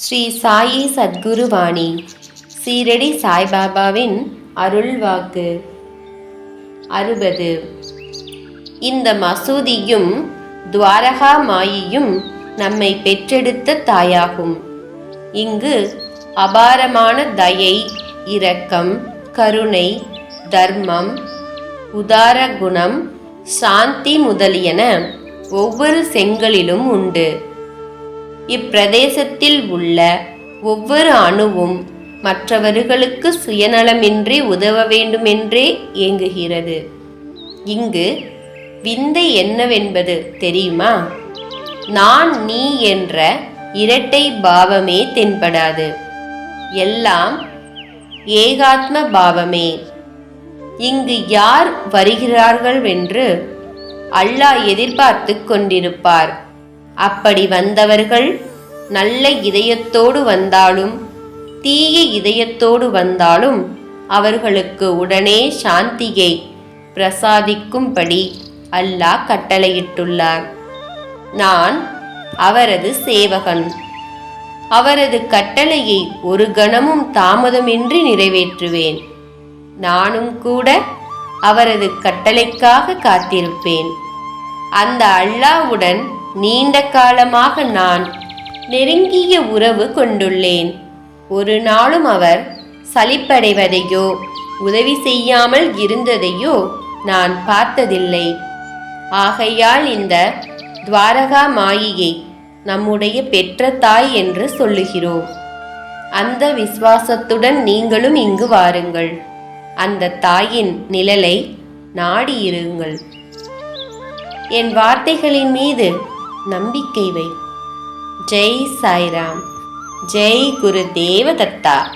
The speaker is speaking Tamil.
ஸ்ரீ சாயி சத்குருவாணி. சீரடி சாய்பாபாவின் அருள்வாக்கு. அறுபது. இந்த மசூதியும் துவாரகா மாயியும் நம்மை பெற்றெடுத்த தாயாகும். இங்கு அபாரமான தயை இரக்கம் கருணை தர்மம் உதார குணம் சாந்தி முதலியன ஒவ்வொரு செங்கலிலும் உண்டு. இப்பிரதேசத்தில் உள்ள ஒவ்வொரு அணுவும் மற்றவர்களுக்கு சுயநலமின்றி உதவ வேண்டுமென்றே இயங்குகிறது. இங்கு விந்தை என்னவென்பது தெரியுமா? நான் நீ என்ற இரட்டை பாவமே தென்படாது. எல்லாம் ஏகாத்ம பாவமே. இங்கு யார் வருகிறார்கள் என்று அல்லாஹ் எதிர்பார்த்து கொண்டிருப்பார். அப்படி வந்தவர்கள் நல்ல இதயத்தோடு வந்தாலும் தீய இதயத்தோடு வந்தாலும் அவர்களுக்கு உடனே சாந்தியை பிரசாதிக்கும்படி அல்லாஹ் கட்டளையிட்டுள்ளார். நான் அவரது சேவகன். அவரது கட்டளையை ஒரு கணமும் தாமதமின்றி நிறைவேற்றுவேன். நானும் கூட அவரது கட்டளைக்காக காத்திருப்பேன். அந்த அல்லாவுடன் நீண்ட காலமாக நான் நெருங்கிய உறவு கொண்டுள்ளேன். ஒரு நாளும் அவர் சலிப்படைவதையோ உதவி செய்யாமல் இருந்ததையோ நான் பார்த்ததில்லை. ஆகையால் இந்த துவாரகா மாயியை நம்முடைய பெற்ற தாய் என்று சொல்லுகிறோம். அந்த விசுவாசத்துடன் நீங்களும் இங்கு வாருங்கள். அந்த தாயின் நிழலை நாடியிருங்கள். என் வார்த்தைகளின் மீது நம்பிக்கை வை. ஜெய் சாய்ராம். ஜெய் குரு தேவதத்தா.